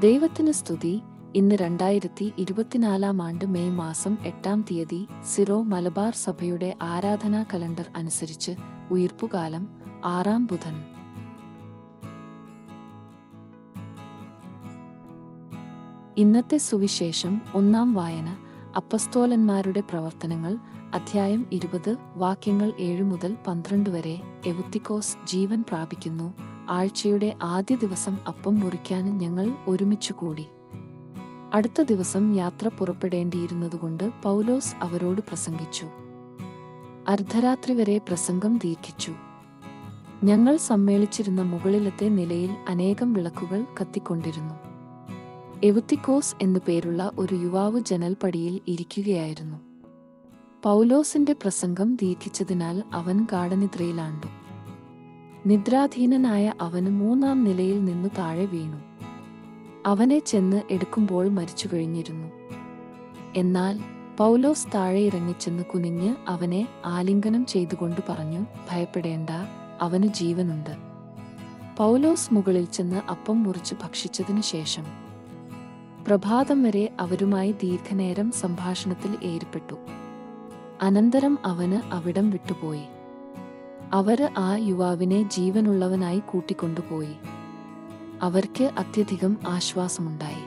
ദൈവത്തിന് സ്തുതി. ഇന്ന് രണ്ടായിരത്തി ഇരുപത്തിനാലാം ആണ്ട് മെയ് മാസം എട്ടാം തീയതി സിറോ മലബാർ സഭയുടെ ആരാധനാ കലണ്ടർ അനുസരിച്ച് ഉയർപ്പുകാലം ആറാം ബുധൻ. ഇന്നത്തെ സുവിശേഷം ഒന്നാം വായന അപ്പസ്തോലന്മാരുടെ പ്രവർത്തനങ്ങൾ അധ്യായം ഇരുപത് വാക്യങ്ങൾ ഏഴ് മുതൽ പന്ത്രണ്ട് വരെ എവുത്തിക്കോസ് ജീവൻ പ്രാപിക്കുന്നു. ആഴ്ചയുടെ ആദ്യ ദിവസം അപ്പം മുറിക്കാൻ ഞങ്ങൾ ഒരുമിച്ചു കൂടി. അടുത്ത ദിവസം യാത്ര പുറപ്പെടേണ്ടിയിരുന്നതുകൊണ്ട് പൗലോസ് അവരോട് പ്രസംഗിച്ചു. അർദ്ധരാത്രി വരെ പ്രസംഗം ദീർഘിച്ചു. ഞങ്ങൾ സമ്മേളിച്ചിരുന്ന മുകളിലത്തെ നിലയിൽ അനേകം വിളക്കുകൾ കത്തിക്കൊണ്ടിരുന്നു. എവുത്തിക്കോസ് എന്നു പേരുള്ള ഒരു യുവാവ് ജനൽപ്പടിയിൽ ഇരിക്കുകയായിരുന്നു. പൗലോസിന്റെ പ്രസംഗം ദീർഘിച്ചതിനാൽ അവൻ ഗാഠനിദ്രയിലാണ്ടു. നിദ്രാധീനനായ അവന് മൂന്നാം നിലയിൽ നിന്ന് താഴെ വീണു. അവനെ ചെന്ന് എടുക്കുമ്പോൾ മരിച്ചു കഴിഞ്ഞിരുന്നു. എന്നാൽ പൗലോസ് താഴെ ഇറങ്ങിച്ചെന്ന് കുനിഞ്ഞ് അവനെ ആലിംഗനം ചെയ്തുകൊണ്ട് പറഞ്ഞു ഭയപ്പെടേണ്ട അവന് ജീവനുണ്ട് പൗലോസ് മുകളിൽ ചെന്ന് അപ്പം മുറിച്ച് ഭക്ഷിച്ചതിനു ശേഷം പ്രഭാതം വരെ അവരുമായി ദീർഘനേരം സംഭാഷണത്തിൽ ഏർപ്പെട്ടു. അനന്തരം അവന് അവിടം വിട്ടുപോയി. അവർ ആ യുവാവിനെ ജീവനുള്ളവനായി കൂട്ടിക്കൊണ്ടുപോയി. അവർക്ക് അത്യധികം ആശ്വാസമുണ്ടായി.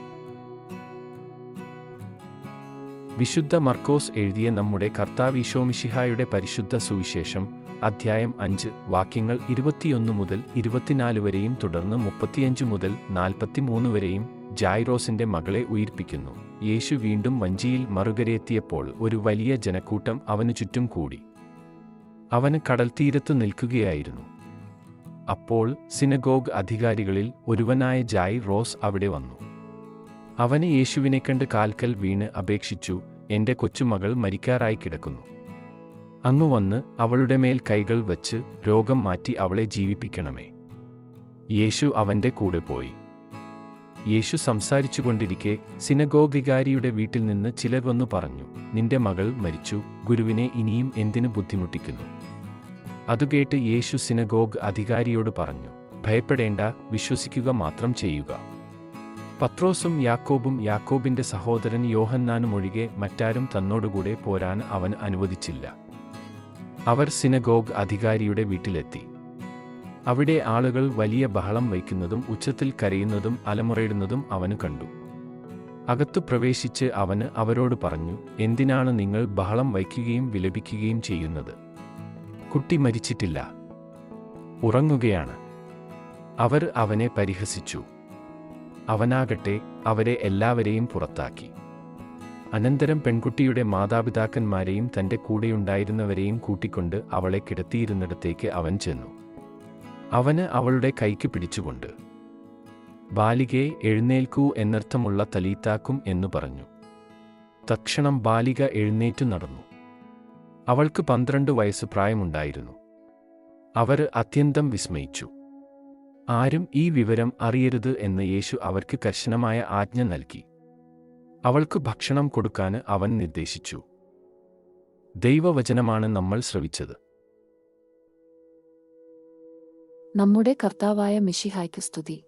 വിശുദ്ധ മർക്കോസ് എഴുതിയ നമ്മുടെ കർത്താവ് ഈശോമിഷിഹായുടെ പരിശുദ്ധ സുവിശേഷം അധ്യായം അഞ്ച് വാക്യങ്ങൾ ഇരുപത്തിയൊന്ന് മുതൽ ഇരുപത്തിനാല് വരെയും തുടർന്ന് മുപ്പത്തിയഞ്ച് മുതൽ നാൽപ്പത്തിമൂന്ന് വരെയും ജായ്റോസിന്റെ മകളെ ഉയിർപ്പിക്കുന്നു. യേശു വീണ്ടും വഞ്ചിയിൽ മറുകരയെത്തിയപ്പോൾ ഒരു വലിയ ജനക്കൂട്ടം അവനു ചുറ്റും കൂടി. അവന് തീരത്ത് നിൽക്കുകയായിരുന്നു. അപ്പോൾ സിനഗോഗ് അധികാരികളിൽ ഒരുവനായ ജായ് റോസ് അവിടെ വന്നു. അവന് യേശുവിനെ കണ്ട് കാൽക്കൽ വീണ് അപേക്ഷിച്ചു എന്റെ കൊച്ചുമകൾ മരിക്കാറായി കിടക്കുന്നു. അന്ന് വന്ന് അവളുടെ മേൽ കൈകൾ വച്ച് രോഗം മാറ്റി അവളെ ജീവിപ്പിക്കണമേ. യേശു അവന്റെ കൂടെ പോയി. യേശു സംസാരിച്ചുകൊണ്ടിരിക്കെ സിനഗോഗ് വികാരിയുടെ വീട്ടിൽ നിന്ന് ചിലർ വന്നു പറഞ്ഞു നിന്റെ മകൾ മരിച്ചു ഗുരുവിനെ ഇനിയും എന്തിനു ബുദ്ധിമുട്ടിക്കുന്നു? അതുകേട്ട് യേശു സിനഗോഗ് അധികാരിയോട് പറഞ്ഞു ഭയപ്പെടേണ്ട വിശ്വസിക്കുക മാത്രം ചെയ്യുക. പത്രോസും യാക്കോബും യാക്കോബിന്റെ സഹോദരൻ യോഹന്നാനും ഒഴികെ മറ്റാരും തന്നോടുകൂടെ പോരാൻ അവൻ അനുവദിച്ചില്ല. അവർ സിനഗോഗ് അധികാരിയുടെ വീട്ടിലെത്തി. അവിടെ ആളുകൾ വലിയ ബഹളം വയ്ക്കുന്നതും ഉച്ചത്തിൽ കരയുന്നതും അലമുറയിടുന്നതും അവന് കണ്ടു. അകത്തു പ്രവേശിച്ച് അവന് അവരോട് പറഞ്ഞു എന്തിനാണ് നിങ്ങൾ ബഹളം വയ്ക്കുകയും വിലപിക്കുകയും ചെയ്യുന്നത്? കുട്ടി മരിച്ചിട്ടില്ല. ഉറങ്ങുകയാണ്. അവർ അവനെ പരിഹസിച്ചു. അവനാകട്ടെ അവരെ എല്ലാവരെയും പുറത്താക്കി. അനന്തരം പെൺകുട്ടിയുടെ മാതാപിതാക്കന്മാരെയും തന്റെ കൂടെയുണ്ടായിരുന്നവരെയും കൂട്ടിക്കൊണ്ട് അവളെ കിടത്തിയിരുന്നിടത്തേക്ക് അവൻ ചെന്നു. അവന് അവളുടെ കൈക്ക് പിടിച്ചുകൊണ്ട് ബാലികയെ എഴുന്നേൽക്കൂ എന്നർത്ഥമുള്ള തലീത്താക്കും എന്നു പറഞ്ഞു. തക്ഷണം ബാലിക എഴുന്നേറ്റു നടന്നു. അവൾക്ക് പന്ത്രണ്ട് വയസ്സ് പ്രായമുണ്ടായിരുന്നു. അവർ അത്യന്തം വിസ്മയിച്ചു. ആരും ഈ വിവരം അറിയരുത് എന്ന് യേശു അവർക്ക് കർശനമായ ആജ്ഞ നൽകി. അവൾക്ക് ഭക്ഷണം കൊടുക്കാൻ അവൻ നിർദ്ദേശിച്ചു. ദൈവവചനമാണ് നമ്മൾ ശ്രവിച്ചത്. നമ്മുടെ കർത്താവായ മിഷിഹായ്ക്ക് സ്തുതി.